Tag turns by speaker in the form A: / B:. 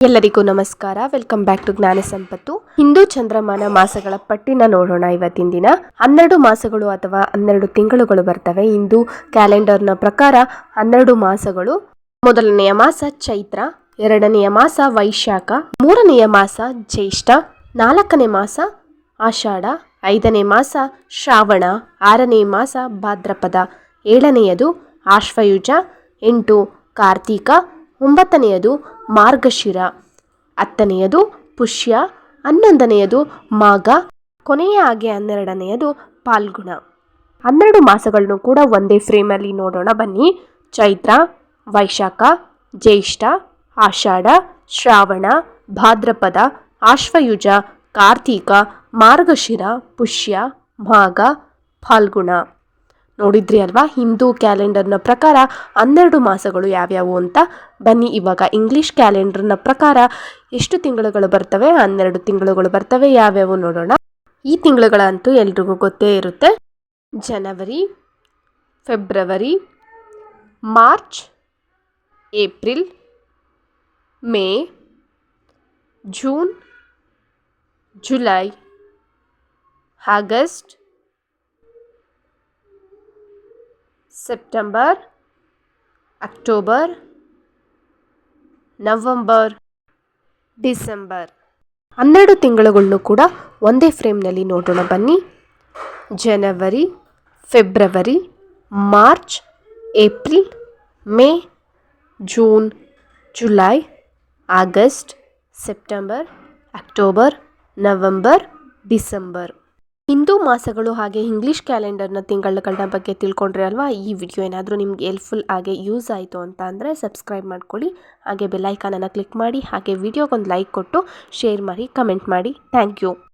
A: ಎಲ್ಲರಿಗೂ ನಮಸ್ಕಾರ. Welcome back to ಜ್ಞಾನ ಸಂಪತ್ತು. ಹಿಂದೂ ಚಂದ್ರಮಾನ ಮಾಸಗಳ ಪಟ್ಟಿನ ನೋಡೋಣ ಇವತ್ತಿನ ದಿನ. ಹನ್ನೆರಡು ಮಾಸಗಳು ಅಥವಾ ಹನ್ನೆರಡು ತಿಂಗಳುಗಳು ಬರ್ತವೆ. ಹಿಂದೂ ಕ್ಯಾಲೆಂಡರ್ನ ಪ್ರಕಾರ ಹನ್ನೆರಡು ಮಾಸಗಳು. ಮೊದಲನೆಯ ಮಾಸ ಚೈತ್ರ, ಎರಡನೆಯ ಮಾಸ ವೈಶಾಖ, ಮೂರನೆಯ ಮಾಸ ಜ್ಯೇಷ್ಠ, ನಾಲ್ಕನೇ ಮಾಸ ಆಷಾಢ, ಐದನೇ ಮಾಸ ಶ್ರಾವಣ, ಆರನೇ ಮಾಸ ಭಾದ್ರಪದ, ಏಳನೆಯದು ಆಶ್ವಯುಜ, ಎಂಟು ಕಾರ್ತೀಕ, ಒಂಬತ್ತನೆಯದು ಮಾರ್ಗಶಿರ. ಹತ್ತನೆಯದು ಪುಷ್ಯ, ಹನ್ನೊಂದನೆಯದು ಮಾಘ, ಕೊನೆಯ ಹಾಗೆ ಹನ್ನೆರಡನೆಯದು ಪಾಲ್ಗುಣ. ಹನ್ನೆರಡು ಮಾಸಗಳನ್ನು ಕೂಡ ಒಂದೇ ಫ್ರೇಮಲ್ಲಿ ನೋಡೋಣ ಬನ್ನಿ. ಚೈತ್ರ, ವೈಶಾಖ, ಜ್ಯೇಷ್ಠ, ಆಷಾಢ, ಶ್ರಾವಣ, ಭಾದ್ರಪದ, ಆಶ್ವಯುಜ, ಕಾರ್ತೀಕ, ಮಾರ್ಗಶಿರ, ಪುಷ್ಯ, ಮಾಘ ಫಾಲ್ಗುಣ ನೋಡಿದ್ರಿ ಅಲ್ವಾ? ಹಿಂದೂ ಕ್ಯಾಲೆಂಡರ್ನ ಪ್ರಕಾರ ಹನ್ನೆರಡು ಮಾಸಗಳು ಯಾವ್ಯಾವು ಅಂತ? ಬನ್ನಿ ಇವಾಗ ಇಂಗ್ಲೀಷ್ ಕ್ಯಾಲೆಂಡರ್ನ ಪ್ರಕಾರ ಎಷ್ಟು ತಿಂಗಳುಗಳು ಬರ್ತವೆ? ಹನ್ನೆರಡು ತಿಂಗಳುಗಳು ಬರ್ತವೆ, ಯಾವ್ಯಾವು ನೋಡೋಣ. ಈ ತಿಂಗಳುಗಳಂತೂ ಎಲ್ರಿಗೂ ಗೊತ್ತೇ ಇರುತ್ತೆ. ಜನವರಿ, February, March, April, May, June, July, August September October November December ಹನ್ನೆರಡು ತಿಂಗಳುಗಳನ್ನು ಕೂಡ ಒಂದೇ ಫ್ರೇಮ್ನಲ್ಲಿ ನೋಡೋಣ ಬನ್ನಿ. ಜನವರಿ, February, March, April, May, June, July, August, September, October, November, December. Hindu ಮಾಸಗಳು ಹಾಗೆ ಇಂಗ್ಲೀಷ್ ಕ್ಯಾಲೆಂಡರ್ನ ತಿಂಗಳುಗಳ ಬಗ್ಗೆ ತಿಳ್ಕೊಂಡ್ರೆ ಅಲ್ವಾ? ಈ ವಿಡಿಯೋ ಏನಾದರೂ ನಿಮ್ಗೆ ಹೆಲ್ಪ್ಫುಲ್ ಆಗಿ ಯೂಸ್ ಆಯಿತು ಅಂತ ಅಂದರೆ ಸಬ್ಸ್ಕ್ರೈಬ್ ಮಾಡ್ಕೊಳ್ಳಿ. ಹಾಗೆ ಬೆಲ್ಲೈಕಾನನ್ನು ಕ್ಲಿಕ್ ಮಾಡಿ, ಹಾಗೆ ವಿಡಿಯೋಗೊಂದು ಲೈಕ್ ಕೊಟ್ಟು ಶೇರ್ ಮಾಡಿ ಕಮೆಂಟ್ ಮಾಡಿ. Thank you